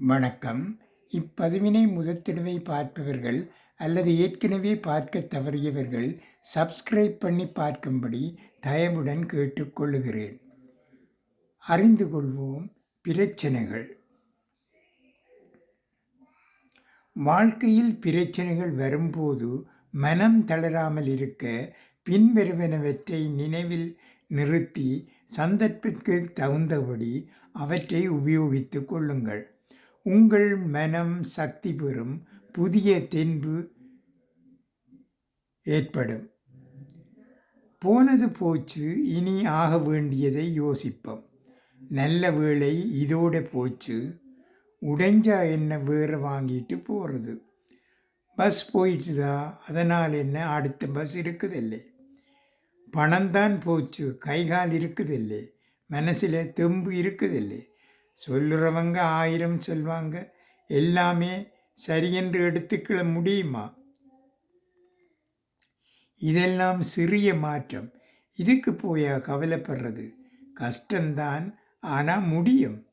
வணக்கம். இப்பதிவினை முதற்தடவை பார்ப்பவர்கள் அல்லது ஏற்கனவே பார்க்க தவறியவர்கள் சப்ஸ்கிரைப் பண்ணி பார்க்கும்படி தயவுடன் கேட்டுக்கொள்ளுகிறேன். அறிந்து கொள்வோம் பிரச்சனைகள். வாழ்க்கையில் பிரச்சனைகள் வரும்போது மனம் தளராமல் இருக்க பின்வருவனவற்றை நினைவில் நிறுத்தி சந்தர்ப்பத்திற்கு தகுந்தபடி அவற்றை உபயோகித்து கொள்ளுங்கள். உங்கள் மனம் சக்தி பெறும் புதிய தென்பு ஏற்படும். போனது போச்சு இனி ஆக வேண்டியதை யோசிப்போம். நல்ல வேளை இதோட போச்சு உடைஞ்சா என்ன வேறு வாங்கிட்டு போகிறது பஸ் போயிட்டுதா? அதனால் என்ன அடுத்த பஸ் இருக்குதில்லை. பணம்தான் போச்சு கைகால் இருக்குதில்லை மனசில் தெம்பு இருக்குதில்லை. சொல்லுறவங்க ஆயிரம் சொல்வாங்க. எல்லாமே சரியென்று எடுத்துக்கிற முடியுமா? இதெல்லாம் சிறிய மாற்றம். இதுக்கு போயா கவலைப்படுறது? கஷ்டம்தான் ஆனால் முடியும்.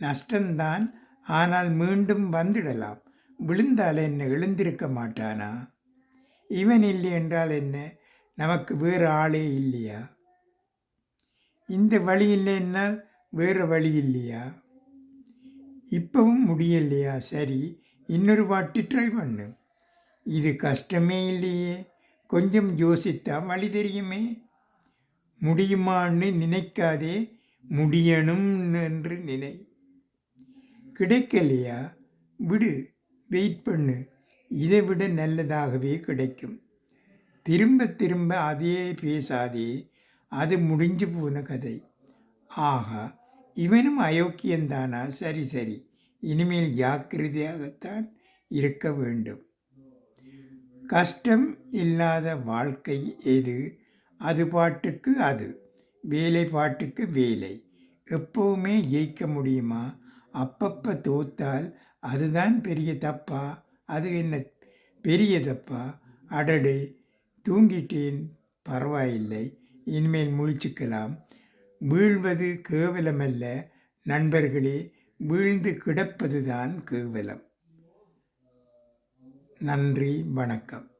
நஷ்டம்தான் ஆனால் மீண்டும் வந்துடலாம். விழுந்தால் என்ன? எழுந்திருக்க மாட்டானா? இவன் இல்லை என்றால் என்ன? நமக்கு வேறு ஆளே இல்லையா? இந்த வழி இல்லைன்னால் வேறு வழி இல்லையா? இப்பவும் முடியலையா? சரி இன்னொரு வாட்டி ட்ரை பண்ணு. இது கஷ்டமே இல்லையே. கொஞ்சம் யோசித்தா வழி தெரியுமே. முடியுமான்னு நினைக்காதே முடியணும் என்று நினை. கிடைக்கலையா? விடு வெயிட் பண்ணு. இதை விட நல்லதாகவே கிடைக்கும். திரும்ப திரும்ப அதே பேசாதே. அது முடிஞ்சு போன கதை. ஆகா இவனும் அயோக்கியந்தானா சரி சரி. இனிமேல் ஜாக்கிரதையாகத்தான் இருக்க வேண்டும். கஷ்டம் இல்லாத வாழ்க்கை எது? அது பாட்டுக்கு அது. வேலை பாட்டுக்கு வேலை. எப்போவுமே ஜெயிக்க முடியுமா? அப்பப்போ தோத்தால் அதுதான் பெரிய தப்பா? அது என்ன பெரிய தப்பா? அடடே தூங்கிட்டேன். பரவாயில்லை. இனிமேல் முழிச்சுக்கலாம். வீழ்வது கேவலமல்ல நண்பர்களே வீழ்ந்து கிடப்பதுதான் கேவலம். நன்றி வணக்கம்.